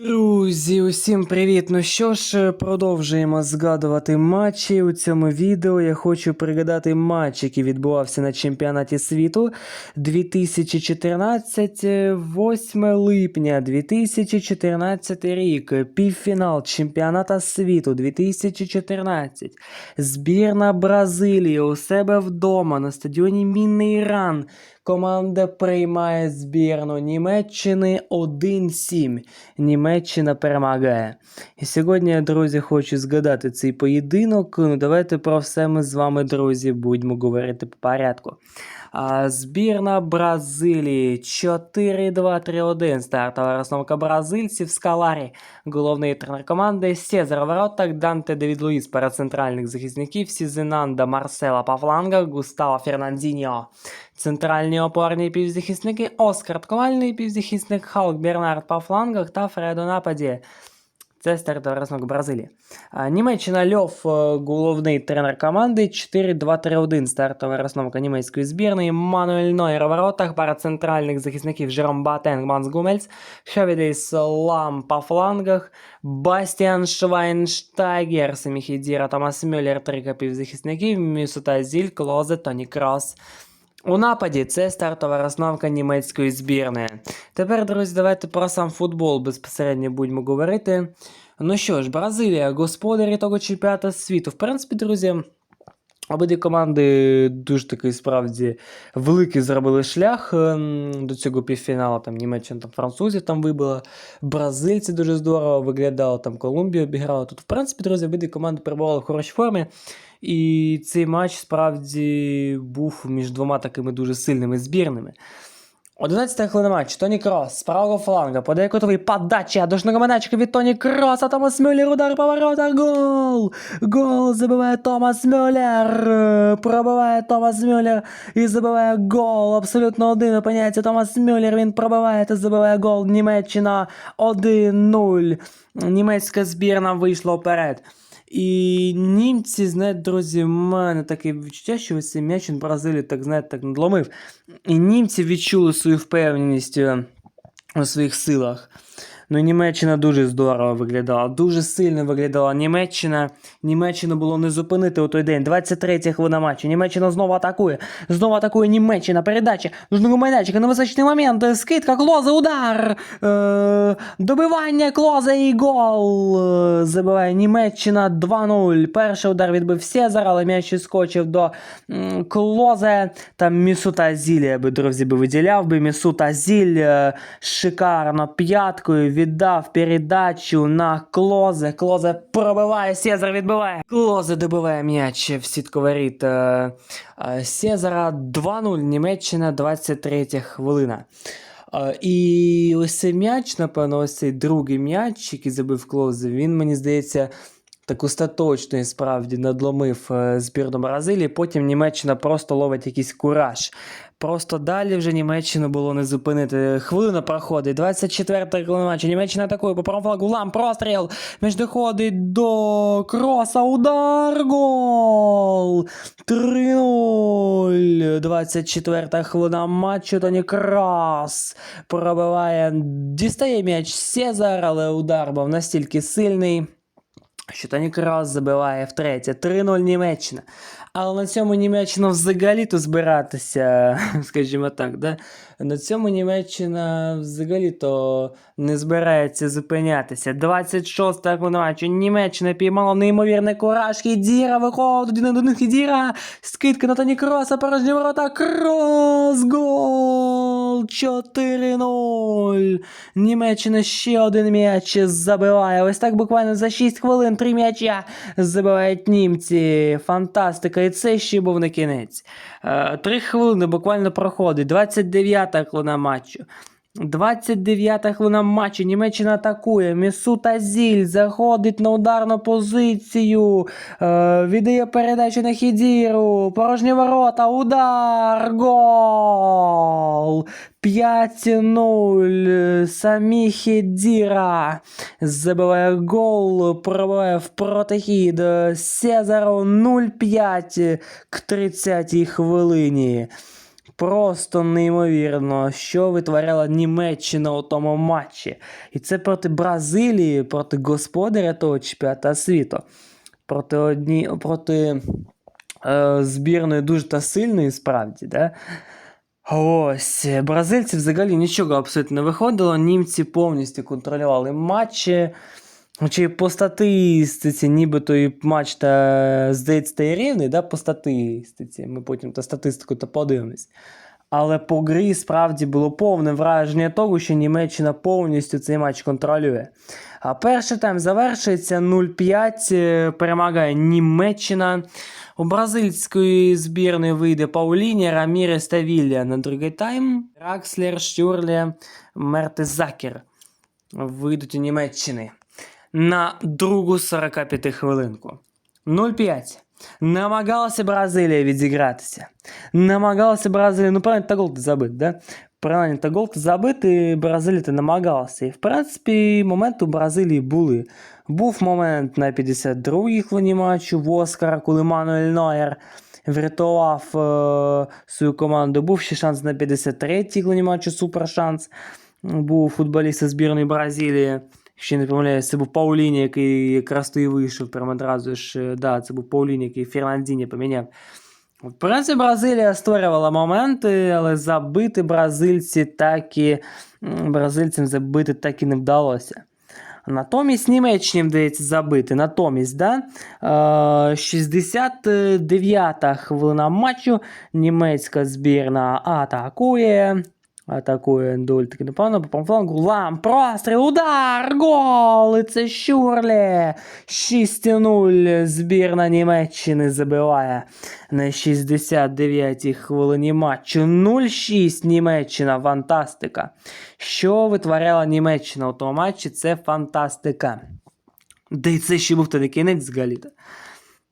Друзі, усім привіт! Ну що ж, продовжуємо згадувати матчі. У цьому відео я хочу пригадати матч, який відбувався на чемпіонаті світу 2014, 8 липня 2014 рік. Півфінал чемпіоната світу 2014. Збірна Бразилії у себе вдома на стадіоні Мінний Іран. Команда приймає збірну Німеччини 1-7. Німеччина перемагає. І сьогодні, я, друзі, хочу згадати цей поєдинок. Ну, давайте про все ми з вами, друзі, будемо говорити по порядку. А, збірна Бразилії 4-2-3-1. Стартова розстановка бразильців Скаларі. Головний тренер команди Сезар у Данте Девід Луїс перед центральних захисників, Сізенанда Марсела по флангах, Густаво Фернандіньо. Центральні опорні півзахисники, Оскар Ковальний півзахисник, Халк Бернард по флангах та Фред у нападі. Це стартова розновка Бразилії. Німеччина Льов, е, головний тренер команди. 4-2-3-1 стартова розновка німецької збірної. Мануель Нойер у воротах, пара центральних захисників Жером Батенг, Манс Гумельц, Хевідейс Лам по флангах, Бастіан Швайнштайгер, Семі Хідіра, Томас Мюллер, три півзахисників, Місута Зіль, Клозе, Тоні Кросс. У нападі це стартова розновка німецької збірної. Тепер, друзі, давайте про сам футбол безпосередньо будемо говорити. Ну що ж, Бразилія, господарі того чемпіонату світу. В принципі, друзі, обидві команди дуже такий справді великий зробили шлях ем, до цього півфіналу. Там Німеччина, там французів там вибила, бразильці дуже здорово виглядали, там Колумбія обіграла. Тут, в принципі, друзі, обидві команди перебували в хорошій формі. І цей матч справді був між двома такими дуже сильними збірними. 11 хвилина матчу. Тоні Крос з правого фланга подає котовий подача до шнурманачка від Тоні Кроса. Томас Мюллер, удар поворота. Гол! Гол забиває Томас Мюллер. Пробиває Томас Мюллер і забиває гол. Абсолютно один опиняється Томас Мюллер. Він пробиває та забиває гол. Німеччина 1-0. Німецька збірна вийшла вперед. І німці, знаєте, друзі, в мене таке відчуття, що ось цей м'яч він Бразилії так, знаєте, так надломив. І німці відчули свою впевненість е, у своїх силах. Ну, Німеччина дуже здорово виглядала, дуже сильно виглядала Німеччина. Німеччину було не зупинити у той день. 23 хвилина матчу. Німеччина знову атакує. Знову атакує Німеччина. Передача. Нужного майданчика. Невисочний момент. Скидка, клоза, удар. Е- добивання клоза і гол. Забиває Німеччина 2-0. Перший удар відбив Сезар, але м'яч скочив до клозе. Там Місута Зіль, я би, друзі, би виділяв би. Місута Зіль е, шикарно п'яткою віддав передачу на Клозе. Клозе пробиває, Сезар відбиває. Клозе добиває м'яч в сітку воріт е, е, Сезара 2-0. Німеччина 23 хвилина. Е, І ось цей м'яч, напевно, ось цей другий м'яч, який забив Клозе, він, мені здається, так остаточно і справді надломив е, збірну Бразилії. Потім Німеччина просто ловить якийсь кураж. Просто далі вже Німеччину було не зупинити. Хвилина проходить. 24 хвилина матчу. Німеччина атакує по правому флагу. Простріл. Між доходить до кроса. Удар. Гол. 3-0. 24 хвилина матчу. Тоні Крос пробиває. Дістає м'яч Сезар, але удар був настільки сильний. Що Тоні Крос забиває втретє. 3-0 Німеччина. Але на цьому Німеччина взагалі-то збиратися, скажімо так, да? на цьому Німеччина взагалі-то не збирається зупинятися. 26 хвилина матчу. Німеччина піймала неймовірний кураж. Хідіра виходить один до них Хідіра. Скидка на Тоні Кроса, порожні ворота. Крос! Гол! 4-0. Німеччина ще один м'яч забиває. Ось так буквально за 6 хвилин три м'яча забивають німці. Фантастика. І це ще був не кінець. Е, Три хвилини буквально проходить. 29-та хвилина матчу. 29 хвилина матчу. Німеччина атакує. Місута Зіль заходить на ударну позицію. Е, віддає передачу на Хідіру. Порожні ворота. Удар. Гол. 5-0. Самі Хідіра забиває гол, пробиває в протихід Сезару 0-5 к 30-й хвилині. Просто неймовірно, що витворяла Німеччина у тому матчі. І це проти Бразилії, проти господаря того чемпіоната світу. Проти одні, проти е, збірної дуже та сильної, справді. Да? Ось, бразильці взагалі нічого абсолютно не виходило. Німці повністю контролювали матчі. Хоча й по статистиці, нібито і матч та здається та рівний, да, по статистиці. Ми потім та статистику то подивимось. Але по грі справді було повне враження того, що Німеччина повністю цей матч контролює. А перший тайм завершується 0-5, е, перемагає Німеччина. У бразильської збірної вийде Пауліні, Рамірес та Вілля на другий тайм. Ракслер, Штюрлі, Мертезакер вийдуть у Німеччини на другу 45 хвилинку. 0-5. Намагалася Бразилія відігратися. Намагалася Бразилія, ну правильно, та гол забити, да? Принаймні, та гол забити Бразилія та намагалася. І в принципі, моменти у Бразилії були. Був момент на 52-й хвилині матчу в Оскара, коли Мануель Нойер врятував е, свою команду. Був ще шанс на 53-й хвилині матчу, супер шанс. Був футболіста збірної Бразилії. Ще не помиляюсь, це був Пауліні, який якраз то вийшов прямо одразу ж. е, Да, це був Пауліні, який Фернандіні поміняв. В принципі, Бразилія створювала моменти, але забити бразильці так і бразильцям забити так і не вдалося. Натомість Німеччині вдається забити. Натомість, да? е, 69-та хвилина матчу. Німецька збірна атакує. Атакує доволі таки непогано, по флангу. Лам, простріл, удар, гол! І це Щурлі. 6-0 збірна Німеччини забиває на 69-й хвилині матчу. 0-6 Німеччина, фантастика. Що витворяла Німеччина у тому матчі? Це фантастика. Да й це ще був та не кінець взагалі-то.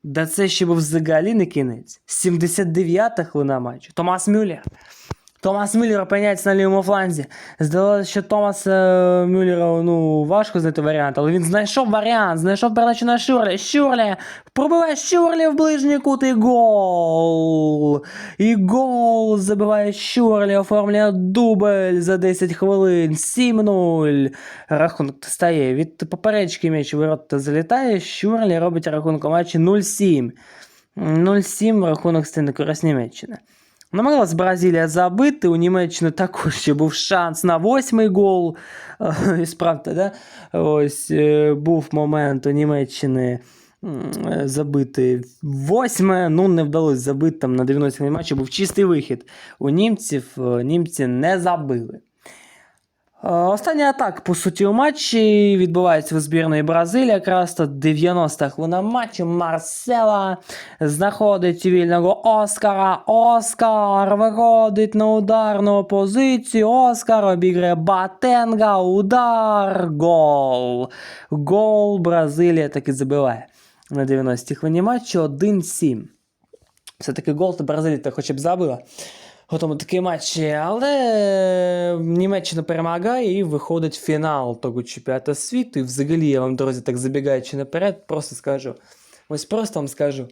Да це ще був взагалі не кінець. 79-та хвилина матчу. Томас Мюллер. Томас Мюллер опиняється на лівому фланзі. Здавалося, що Томас е, Мюллера ну, важко знайти варіант, але він знайшов варіант, знайшов передачу на Шурлі. Шурлі пробиває Шурлі в ближній кут і гол. І гол забиває Шурлі, оформлює дубль за 10 хвилин. 7-0. Рахунок стає від поперечки м'яч ворота залітає. Шурлі робить рахунок матчі 0-7. 0-7 рахунок стає на користь Німеччини. Намагалась Бразилія забити, у Німеччини також ще був шанс на восьмий гол. Справді, да? Ось е, був момент у Німеччини е, забити восьме, ну не вдалося забити там на 90-й матчі, був чистий вихід. У німців е, німці не забили. Е, Остання атака, по суті, у матчі відбувається у збірної Бразилії. Якраз то 90 хвилина матчу. Марсела знаходить вільного Оскара. Оскар виходить на ударну позицію. Оскар обіграє Батенга. Удар. Гол. Гол Бразилія таки забиває. На 90-й хвилині матчу 1-7. Все-таки гол то Бразилія хоча б забила. Тому такий матч, але Німеччина перемагає і виходить в фінал того чемпіонату світу. І взагалі я вам, друзі, так забігаючи наперед, просто скажу. Ось просто вам скажу,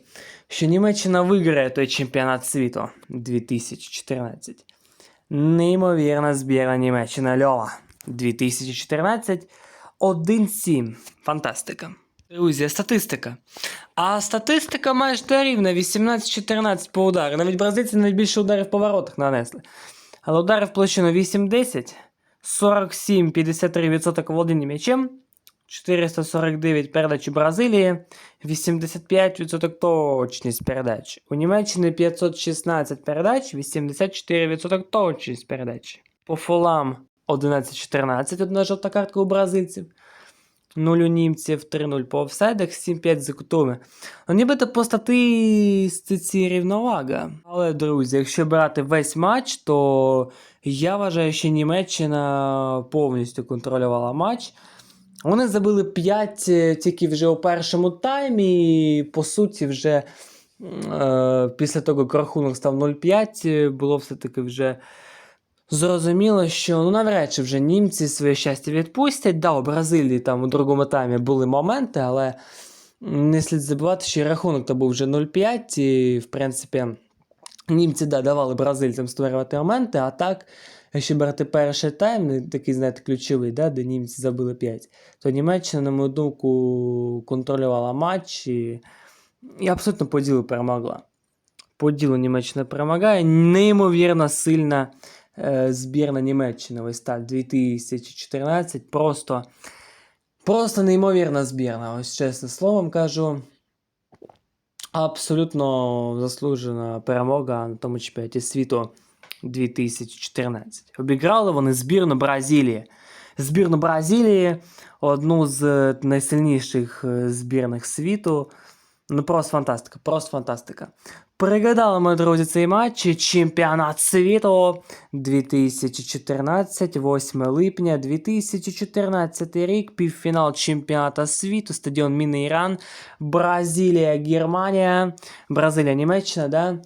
що Німеччина виграє той чемпіонат світу 2014. Неймовірна збірна Німеччина Льова 2014 1-7. Фантастика. Друзі, статистика. А статистика майже рівна 18-14 по удару. Навіть бразильці навіть більше ударів по воротах нанесли. Але удари в площину 8-10, 47-53% володіння м'ячем, 449 передач Бразилії, 85% точність передач. У Німеччини 516 передач, 84% точність передач. По фолам 11-14, одна жовта картка у бразильців. 0 у німців, 3-0 по офсайдах, 7-5 за кутами. Ну, нібито по статистиці рівновага. Але, друзі, якщо брати весь матч, то я вважаю, що Німеччина повністю контролювала матч. Вони забили 5 тільки вже у першому таймі. І, по суті, вже е, після того, як рахунок став 0-5, було все-таки вже. Зрозуміло, що ну навряд чи вже німці своє щастя відпустять. Да, у Бразилії там у другому таймі були моменти, але не слід забувати, що рахунок то був вже 0-5, і в принципі Німці да, давали бразильцям створювати моменти, а так, якщо брати перший тайм, ну, такий, знаєте, ключовий, да, де німці забили 5, то Німеччина, на мою думку, контролювала матч і, і абсолютно по ділу перемогла. По ділу Німеччина перемагає. Неймовірно сильна збірна Німеччини. Ось так, 2014. Просто, просто неймовірна збірна. Ось чесно словом кажу. Абсолютно заслужена перемога на тому чемпіонаті світу 2014. Обіграли вони збірну Бразилії. Збірну Бразилії одну з найсильніших е, збірних світу. Ну, просто фантастика, просто фантастика. Пригадали ми, друзі, цей матч. Чемпіонат світу 2014, 8 липня 2014 рік, півфінал чемпіоната світу, стадіон Мінейран, Бразилія, Германія, Бразилія, Німеччина, да?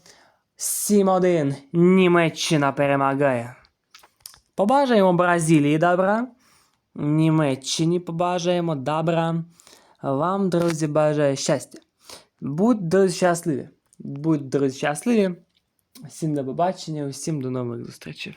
7-1. Німеччина перемагає. Побажаємо Бразилії добра. Німеччині побажаємо добра. Вам, друзі, бажаю щастя. Будь друзі щасливі. Будь друзі щасливі. Всім до побачення, усім до нових зустрічей.